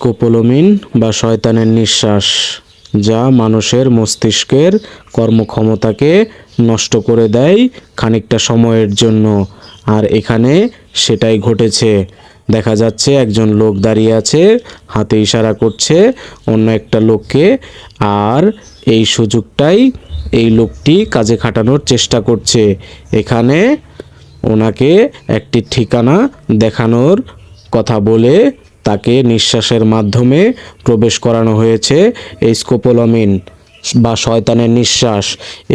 স্কোপোলোমিন বা শয়তানের নিঃশ্বাস, যা মানুষের মস্তিষ্কের কর্মক্ষমতাকে নষ্ট করে দেয় খানিকটা সময়ের জন্য। আর এখানে সেটাই ঘটেছে। দেখা যাচ্ছে একজন লোক দাঁড়িয়ে আছে, হাতে ইশারা করছে অন্য একটা লোককে, আর এই সুযোগটাই এই লোকটি কাজে খাটানোর চেষ্টা করছে। এখানে ওনাকে একটি ঠিকানা দেখানোর কথা বলে তাকে নিঃশ্বাসের মাধ্যমে প্রবেশ করানো হয়েছে। এই স্কোপোলামিন বা শয়তানের নিঃশ্বাস,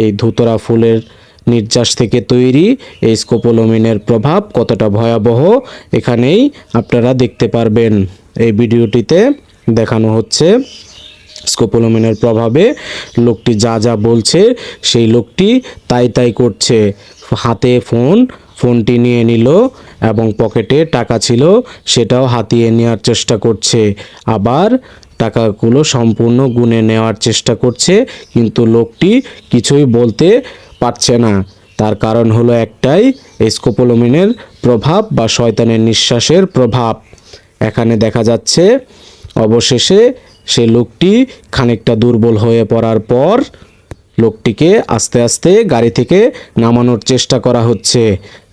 এই ধুতরা ফুলের নির্যাস থেকে তৈরি এই স্কোপোলোমিনের প্রভাব কতটা ভয়াবহ এখানেই আপনারা দেখতে পারবেন। এই ভিডিওটিতে দেখানো হচ্ছে স্কোপোলোমিনের প্রভাবে লোকটি যা যা বলছে সেই লোকটি তাই তাই করছে। হাতে ফোন, ফোনটি নিয়ে নিল এবং পকেটে টাকা ছিল, সেটাও হাতিয়ে নেওয়ার চেষ্টা করছে। আবার টাকাগুলো সম্পূর্ণ গুনে নেওয়ার চেষ্টা করছে, কিন্তু লোকটি কিছুই বলতে পারছে না। তার কারণ হলো একটাই স্কোপোলোমিনের প্রভাব বা শয়তানের নিঃশ্বাসের প্রভাব। এখানে দেখা যাচ্ছে, অবশেষে সে লোকটি খানিকটা দুর্বল হয়ে পড়ার পর লোকটিকে আস্তে আস্তে গাড়ি থেকে নামানোর চেষ্টা করা হচ্ছে।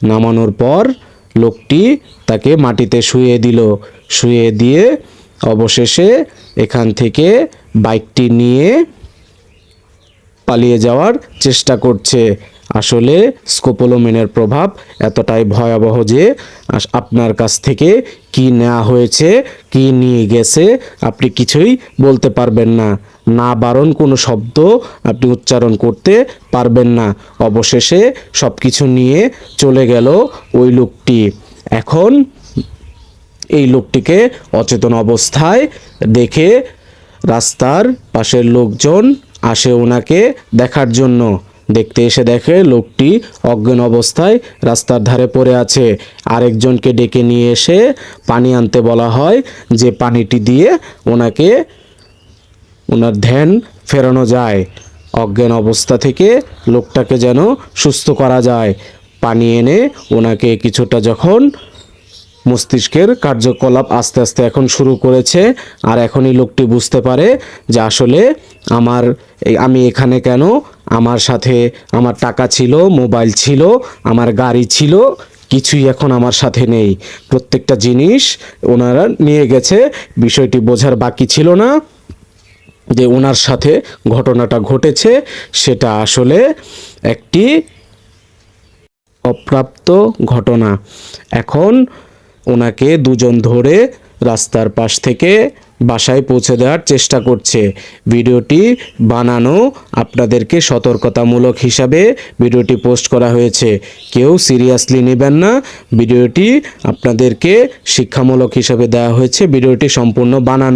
নামানোর পর লোকটি তাকে মাটিতে শুয়ে দিল। শুয়ে দিয়ে অবশেষে এখান থেকে বাইকটি নিয়ে পালিয়ে যাওয়ার চেষ্টা করছে। আসলে স্কোপোলোমিনের প্রভাব এতটাই ভয়াবহ যে আপনার কাছ থেকে কি নেওয়া হয়েছে, কি নিয়ে গেছে, আপনি কিছুই বলতে পারবেন না। না বারণ কোনো শব্দ আপনি উচ্চারণ করতে পারবেন না। অবশেষে সব কিছু নিয়ে চলে গেল ওই লোকটি। এখন এই লোকটিকে অচেতন অবস্থায় দেখে রাস্তার পাশের লোকজন আসে ওনাকে দেখার জন্য। দেখতে এসে দেখে লোকটি অজ্ঞান অবস্থায় রাস্তার ধারে পড়ে আছে। আরেকজনকে ডেকে নিয়ে এসে পানি আনতে বলা হয় যে পানিটি দিয়ে ওনাকে, ওনার ধ্যান ফেরানো যায়। অজ্ঞান অবস্থা থেকে লোকটাকে যেন সুস্থ করা যায়। পানি এনে ওনাকে কিছুটা যখন মস্তিষ্কের কার্যকলাপ আস্তে আস্তে এখন শুরু করেছে, আর এখনই লোকটি বুঝতে পারে যে আসলে আমার আমি এখানে কেন আমার সাথে আমার টাকা ছিল, মোবাইল ছিল, আমার গাড়ি ছিল, কিছুই এখন আমার সাথে নেই। প্রত্যেকটা জিনিস ওনারা নিয়ে গেছে, বিষয়টি বোঝার বাকি ছিল না যে ওনার সাথে ঘটনাটা ঘটেছে, সেটা আসলে একটি অপ্রাপ্ত ঘটনা। এখন ওনাকে দুজন ধরে রাস্তার পাশ থেকে বাসায় পৌঁছে দেওয়ার চেষ্টা করছে। ভিডিওটি বানানো আপনাদেরকে সতর্কতামূলক হিসাবে ভিডিওটি পোস্ট করা হয়েছে। কেউ সিরিয়াসলি নেবেন না। ভিডিওটি আপনাদেরকে শিক্ষামূলক হিসাবে দেওয়া হয়েছে। ভিডিওটি সম্পূর্ণ বানানো